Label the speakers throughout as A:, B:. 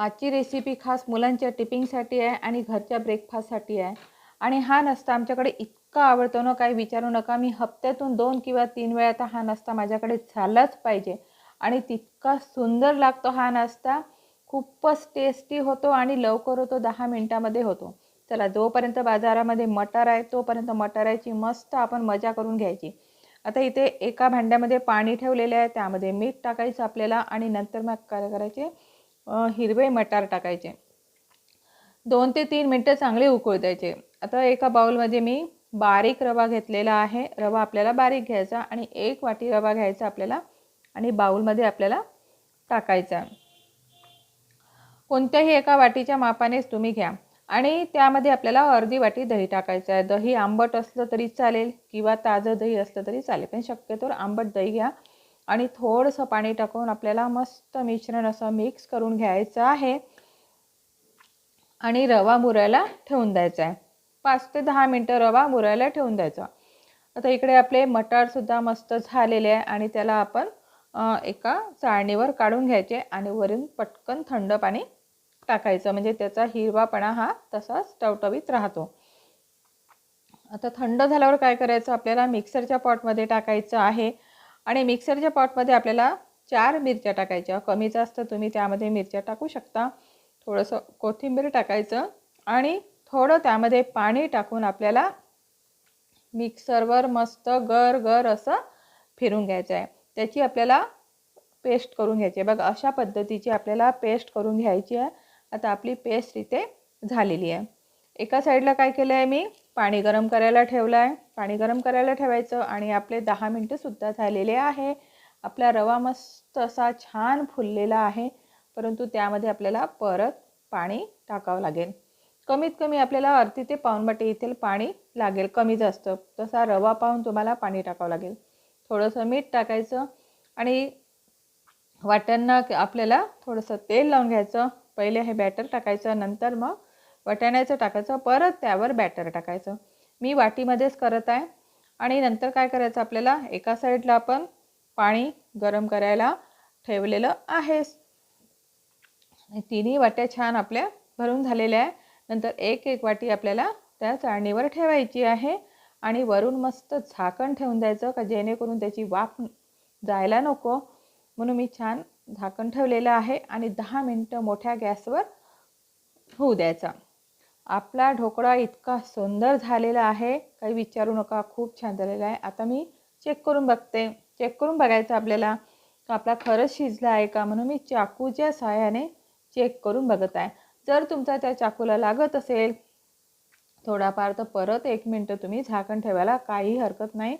A: आजची रेसिपी खास मुलांच्या टिपिंगसाठी आहे आणि घरच्या ब्रेकफास्टसाठी आहे. आणि हा नाश्ता आमच्याकडे इतका आवडतो ना काही विचारू नका. मी हप्त्यातून दोन किंवा तीन वेळा तर हा नाश्ता माझ्याकडे झालाच पाहिजे. आणि तितका सुंदर लागतो हा नाश्ता. खूपच टेस्टी होतो आणि लवकर होतो दहा मिनटामध्ये होतो. चला जोपर्यंत बाजारामध्ये मटार आहे तोपर्यंत मटाराची मस्त आपण मजा करून घ्यायची. आता इथे एका भांड्यामध्ये पाणी ठेवलेले आहे त्यामध्ये मीठ टाकायचं आपल्याला आणि नंतर मग काय करायचे? हिरवे मटार टाकायचे. दोन ते तीन मिनटं चांगले उकळू द्यायचे. आता एका बाउलमध्ये मी बारीक रवा घेतलेला आहे. रवा आपल्याला बारीक घ्यायचा आणि एक वाटी रवा घ्यायचा आपल्याला आणि बाउलमध्ये आपल्याला टाकायचा. कोणत्याही एका वाटीच्या मापानेच तुम्ही घ्या. आणि त्यामध्ये आपल्याला अर्धी वाटी दही टाकायचं आहे. दही आंबट असलं तरी चालेल किंवा ताजं दही असलं तरी चालेल. पण शक्यतोवर आंबट दही घ्या. आणि थोडंसं पाणी टाकून आपल्याला मस्त मिश्रण असं मिक्स करून घ्यायचं आहे. आणि रवा मुरायला ठेवून द्यायचा आहे. पाच ते दहा मिनटं रवा मुरायला ठेवून द्यायचा. आता इकडे आपले मटारसुद्धा मस्त झालेले आहे आणि त्याला आपण एका चाळणीवर काढून घ्यायचे आणि वरून पटकन थंड पाणी टाकायचं. म्हणजे त्याचा हिरवापणा हा तसाच टवटवीत राहतो. आता थंड झाल्यावर काय करायचं? आपल्याला मिक्सरच्या पॉटमध्ये टाकायचं आहे. आणि मिक्सरच्या पॉटमध्ये आपल्याला चार मिरच्या टाकायच्या. कमी जास्त तुम्ही त्यामध्ये मिरच्या टाकू शकता. थोडंसं कोथिंबीर टाकायचं आणि थोडं त्यामध्ये पाणी टाकून आपल्याला मिक्सरवर मस्त गर गर असं फिरून घ्यायचं आहे त्याची आपल्याला पेस्ट करून घ्यायची आहे. बघा अशा पद्धतीची आपल्याला पेस्ट करून घ्यायची आहे. आता आपली पेस्ट इथे झालेली आहे. एका साईडला काय केलं आहे मी? पाणी गरम करायला ठेवलं आहे पाणी गरम करायला ठेवायचं आणि आपले दहा मिनटंसुद्धा झालेले आहे. आपला रवा मस्त असा छान फुललेला आहे. परंतु त्यामध्ये आपल्याला परत पाणी टाकावं लागेल. कमीत कमी आपल्याला अर्धी ते पाऊनवाटी येथील पाणी लागेल. कमी जास्त तसा रवा पाहून तुम्हाला पाणी टाकावं लागेल. थोडंसं मीठ टाकायचं आणि वाट्यांना आपल्याला थोडंसं तेल लावून घ्यायचं. पहिले हे बॅटर टाकायचं. नंतर मग वाटाण्याचं टाकायचं परत त्यावर बॅटर टाकायचं. मी वाटीमध्येच करत आहे. आणि नंतर काय करायचं आपल्याला? एका साईडला आपण पाणी गरम करायला ठेवलेलं आहेस तिन्ही वाट्या छान आपल्या भरून झालेल्या आहे. नंतर एक एक वाटी आपल्याला त्या चाळणीवर ठेवायची आहे. आणि वरून मस्त झाकण ठेवून द्यायचं का जेणेकरून त्याची वाफ जायला नको. म्हणून मी छान झाकण ठेवलेलं आहे. आणि दहा मिनटं मोठ्या गॅसवर होऊ द्यायचा. आपला ढोकळा इतका सुंदर झालेला आहे. काही विचारू नका खूप छान झालेला आहे. आता मी चेक करून बघते. चेक करून बघायचं आपल्याला का आपला खरंच शिजला आहे का म्हणून मी चाकूच्या सहाय्याने चेक करून बघत आहे. जर तुमचा त्या चाकूला लागत असेल थोडाफार तर परत एक मिनटं तुम्ही झाकण ठेवायला काही हरकत नाही.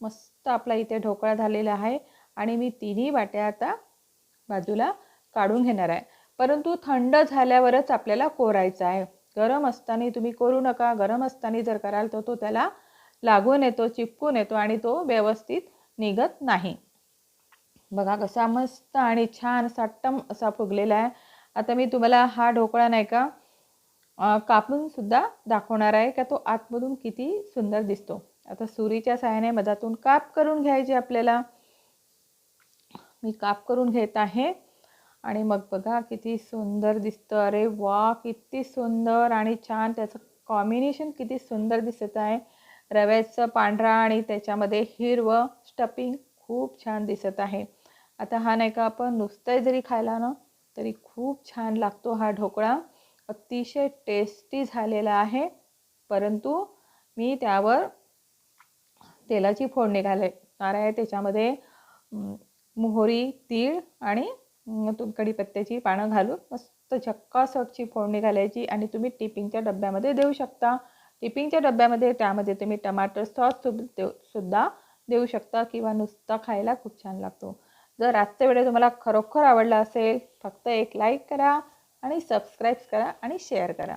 A: मस्त आपला इथे ढोकळा झालेला आहे आणि मी तिन्ही वाट्या आता बाजूला काढून घेणार आहे. परंतु थंड झाल्यावरच आपल्याला कोरायचं आहे. गरम असताना तुम्ही करू नका. गरम असताना जर कराल तर तो त्याला लागून येतो चिपकून येतो आणि तो व्यवस्थित निघत नाही. बघा कसा मस्त आणि छान साट्टम असा फुगलेला आहे. आता मी तुम्हाला हा ढोकळा नाही का कापून सुद्धा दाखवणार आहे. का तो आतमधून किती सुंदर दिसतो. आता सुरीच्या साहाय्याने मधातून काप करून घ्यायचे आपल्याला. मी काप करून घेत आहे. आणि मग बघा किती सुंदर दिसतं. अरे वा किती सुंदर आणि छान. त्याचं कॉम्बिनेशन किती सुंदर दिसत आहे. रव्याचं पांढरा आणि त्याच्यामध्ये हिरवं स्टपिंग खूप छान दिसत आहे. आता हा नाही का आपण नुसतं जरी खायला ना तरी खूप छान लागतो हा ढोकळा. अतिशय टेस्टी झालेला आहे. परंतु मी त्यावर तेलाची फोडणी घालणार आहे. त्याच्यामध्ये मोहरी तीळ आणि कढीपत्त्याची पानं घालून मस्त झक्कासटची फोडणी घालायची आणि तुम्ही टिपिंगच्या डब्यामध्ये देऊ शकता. टिपिंगच्या डब्यामध्ये त्यामध्ये तुम्ही टमाटर सॉस देऊ सुद्धा देऊ शकता किंवा नुसता खायला खूप छान लागतो. जर आजचा व्हिडिओ तुम्हाला खरोखर आवडला असेल फक्त एक लाईक करा आणि सबस्क्राईब करा आणि शेअर करा.